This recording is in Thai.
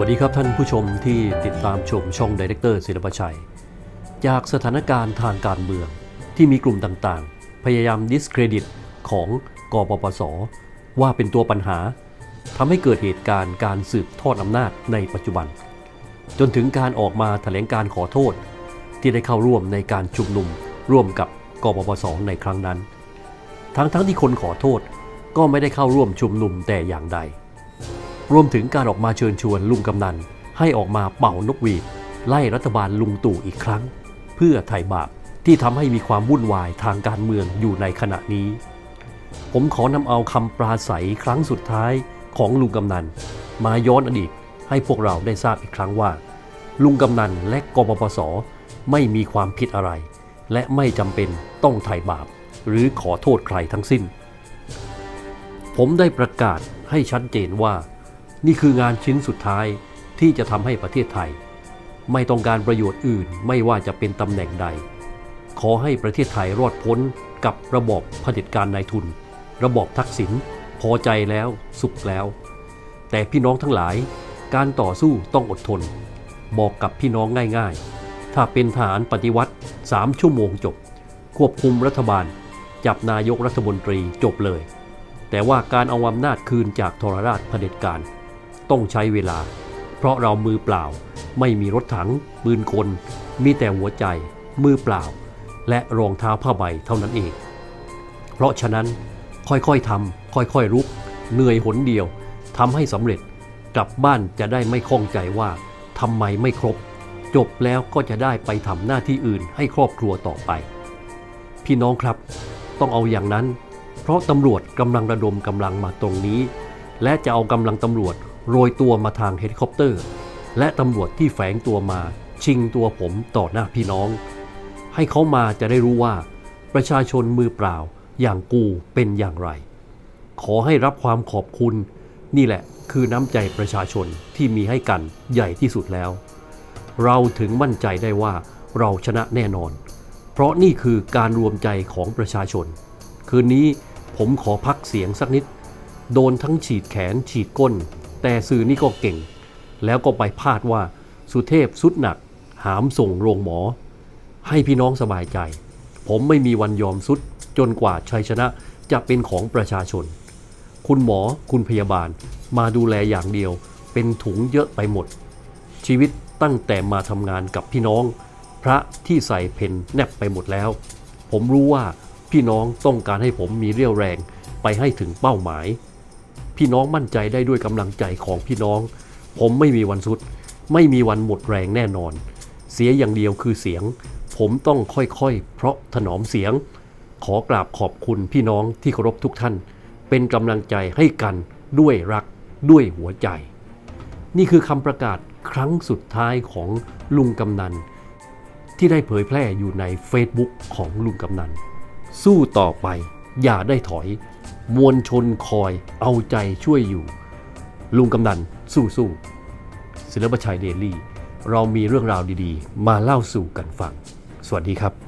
วัสดีครับท่านผู้ชมที่ติดตามชมช่องดีเรคเตอร์ศิลปชัย จากสถานการณ์ทางการเมืองที่มีกลุ่มต่างๆ พยายามดิสเครดิตของกปปส ว่าเป็นตัวปัญหาทำให้เกิดเหตุการณ์การสืบทอดอำนาจในปัจจุบัน จนถึงการออกมาแถลงการขอโทษ ที่ได้เข้าร่วมในการชุมนุมร่วมกับกปปส ในครั้งนั้น ทั้งๆทที่คนขอโทษก็ไม่ได้เข้าร่วมชุมนุมแต่อย่างใด รวมถึงการออกมาเชิญชวนลุงกำนัน ให้ออกมาเป่านกหวีด ไล่รัฐบาลลุงตู่อีกครั้ง เพื่อไถ่บาปที่ทำให้มีความวุ่นวายทางการเมืองอยู่ในขณะนี้ ผมขอนำเอาคำปราศัยครั้งสุดท้ายของลุงกำนัน มาย้อนอดีตให้พวกเราได้ทราบอีกครั้งว่า ลุงกำนันและกปปสไม่มีความผิดอะไร และไม่จำเป็นต้องไถ่บาป หรือขอโทษใครทั้งสิ้น ผมได้ประกาศให้ชัดเจนว่า นี่คืองานชิ้นสุดท้ายที่จะทำให้ประเทศไทย ไม่ต้องการประโยชน์อื่นไม่ว่าจะเป็นตำแหน่งใด ขอให้ประเทศไทยรอดพ้นกับระบอบเผด็จการนายทุน ระบอบทักษิณพอใจแล้วสุขแล้ว แต่พี่น้องทั้งหลายการต่อสู้ต้องอดทน บอกกับพี่น้องง่ายๆ ถ้าเป็นทหารปฏิวัติ 3 ชั่วโมงจบ ควบคุมรัฐบาล จับนายกรัฐมนตรีจบเลย แต่ว่าการเอาอำนาจคืนจากทรราชเผด็จการ ต้องใช้เวลา เพราะเรามือเปล่า ไม่มีรถถัง ปืนกล มีแต่หัวใจ มือเปล่า และรองเท้าผ้าใบเท่านั้นเอง เพราะฉะนั้นค่อยๆทำค่อยๆรุก เหนื่อยหนเดียวทำให้สำเร็จกลับบ้านจะได้ไม่ข้องใจว่าทำไมไม่ครบ จบแล้วก็จะได้ไปทำหน้าที่อื่นให้ครอบครัวต่อไป พี่น้องครับ ต้องเอาอย่างนั้น เพราะตำรวจกำลังระดมกำลังมาตรงนี้ และจะเอากำลังตำรวจ โรยตัวมาทางเฮลิคอปเตอร์ และตำรวจที่แฝงตัวมาชิงตัวผมต่อหน้าพี่น้อง ให้เขามาจะได้รู้ว่า ประชาชนมือเปล่าอย่างกูเป็นอย่างไร ขอให้รับความขอบคุณ นี่แหละคือน้ำใจประชาชนที่มีให้กันใหญ่ที่สุดแล้ว เราถึงมั่นใจได้ว่าเราชนะแน่นอน เพราะนี่คือการรวมใจของประชาชน คืนนี้ผมขอพักเสียงสักนิด โดนทั้งฉีดแขนฉีดก้น แต่สื่อนี่ก็เก่ง แล้วก็ไปพาดว่าสุเทพสุดหนัก หามส่งโรงหมอ ให้พี่น้องสบายใจ ผมไม่มีวันยอมสุดจนกว่าชัยชนะจะเป็นของประชาชน คุณหมอคุณพยาบาลมาดูแลอย่างเดียว เป็นถุงเยอะไปหมด ชีวิตตั้งแต่มาทำงานกับพี่น้อง พระที่ใส่เพนแนบไปหมดแล้ว ผมรู้ว่าพี่น้องต้องการให้ผมมีเรี่ยวแรงไปให้ถึงเป้าหมาย พี่น้องมั่นใจได้ด้วยกำลังใจของพี่น้อง ผมไม่มีวันสุด ไม่มีวันหมดแรงแน่นอน เสียอย่างเดียวคือเสียง ผมต้องค่อยๆ เพราะถนอมเสียง ขอกราบขอบคุณพี่น้องที่เคารพทุกท่าน เป็นกำลังใจให้กันด้วยรักด้วยหัวใจ นี่คือคำประกาศครั้งสุดท้ายของลุงกำนัน ที่ได้เผยแพร่อยู่ใน Facebook ของลุงกำนัน สู้ต่อไป อย่าได้ถอย มวลชนคอยเอาใจช่วยอยู่ ลุงกำนันสู้สู้ศิลปชัยเดลี่ เรามีเรื่องราวดีๆ มาเล่าสู่กันฟัง สวัสดีครับ